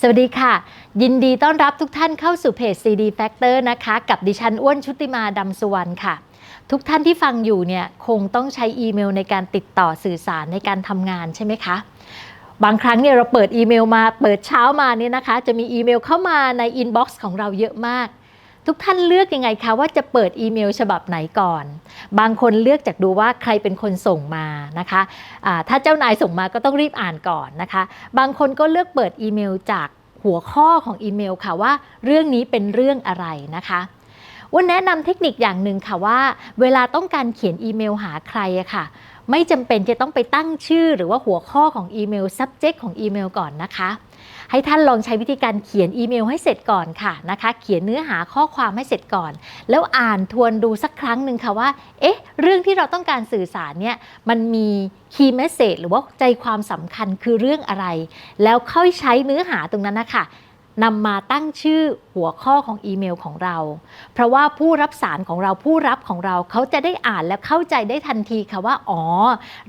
สวัสดีค่ะ ยินดีต้อนรับทุกท่านเข้าสู่เพจ CD Factor นะคะ กับดิฉันอ้วนชุติมาดำสุวรรณค่ะ ทุกท่านที่ฟังอยู่เนี่ยคงต้องใช้อีเมลในการติดต่อสื่อสารในการทำงานใช่ไหมคะบางครั้งเนี่ยเราเปิดอีเมลมาเปิดเช้ามาเนี่ยนะคะ จะมีอีเมลเข้ามาในอินบ็อกซ์ของเราเยอะมาก ทุกท่านเลือกยังไงคะว่าจะเปิดอีเมลฉบับไหนก่อน บางคนเลือกจากดูว่าใครเป็นคนส่งมานะคะะถ้าเจ้านายส่งมาก็ต้องรีบอ่านก่อนนะคะ บางคนก็เลือกเปิดอีเมลจากหัวข้อของอีเมลค่ะว่า เรื่องนี้เป็นเรื่องอะไรนะคะวันแนะนำเทคนิคอย่างหนึ่งค่ะว่า เวลาต้องการเขียนอีเมลหาใครอะค่ะ ไม่จำเป็นจะต้องไปตั้งชื่อหรือว่าหัวข้อของอีเมล subject ของอีเมลก่อนนะคะ ให้ท่านลองใช้วิธีการเขียนอีเมลให้เสร็จก่อนค่ะนะคะ เขียนเนื้อหาข้อความให้เสร็จก่อน แล้วอ่านทวนดูสักครั้งหนึ่งค่ะว่า เอ๊ะ เรื่องที่เราต้องการสื่อสารเนี่ย มันมีคีย์เมสเซจหรือว่าใจความสำคัญคือเรื่องอะไร แล้วค่อยใช้เนื้อหาตรงนั้นนะคะ นำมาตั้งชื่อหัวข้อของอีเมลของเรา เพราะว่าผู้รับสารของเราผู้รับของเราเขาจะได้อ่านและเข้าใจได้ทันทีค่ะว่า อ๋อ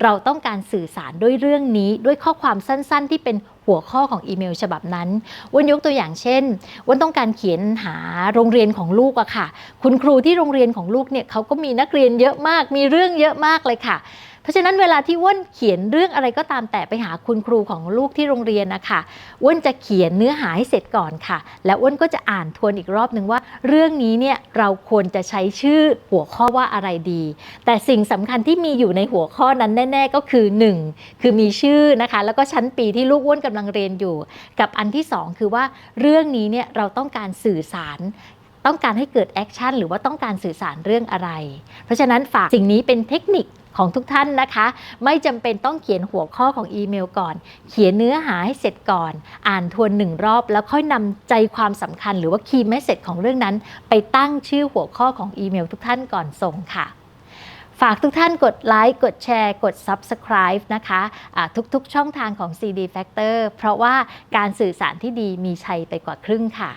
เราต้องการสื่อสารด้วยเรื่องนี้ ด้วยข้อความสั้น ๆ ที่เป็นหัวข้อของอีเมลฉบับนั้นวันยกตัวอย่างเช่นวันต้องการเขียนหาโรงเรียนของลูกอะค่ะ คุณครูที่โรงเรียนของลูกเนี่ยเขาก็มีนักเรียนเยอะมาก มีเรื่องเยอะมากเลยค่ะ เพราะฉะนั้นเวลาที่ว่นเขียนเรื่องอะไรก็ตามแต่ไปหาคุณครูของลูกที่โรงเรียนนะคะว่นจะเขียนเนื้อหาให้เสร็จก่อนค่ะ แล้วว่นก็จะอ่านทวนอีกรอบหนึ่งว่า เรื่องนี้เนี่ยเราควรจะใช้ชื่อหัวข้อว่าอะไรดี แต่สิ่งสำคัญที่มีอยู่ในหัวข้อนั้นแน่ ๆ ก็คือ 1 คือมีชื่อนะคะ แล้วก็ชั้นปีที่ลูกว่นกำลังเรียนอยู่ กับอันที่ 2 คือว่าเรื่องนี้เนี่ยเราต้องการสื่อสาร ต้องการให้เกิดแอคชั่นหรือว่าต้องการสื่อสารเรื่องอะไร เพราะฉะนั้นฝากสิ่งนี้เป็นเทคนิคของทุกท่านนะคะ ไม่จำเป็นต้องเขียนหัวข้อของอีเมลก่อน เขียนเนื้อหาให้เสร็จก่อน อ่านทวนหนึ่งรอบ แล้วค่อยนำใจความสำคัญ หรือว่าคีย์เมสเซจของเรื่องนั้น ไปตั้งชื่อหัวข้อของอีเมลทุกท่านก่อนส่งค่ะ ฝากทุกท่านกดไลค์กดแชร์ กด Subscribe นะคะะทุกๆช่องทางของ CD Factor เพราะว่าการสื่อสารที่ดีมีชัยไปกว่าครึ่งค่ะ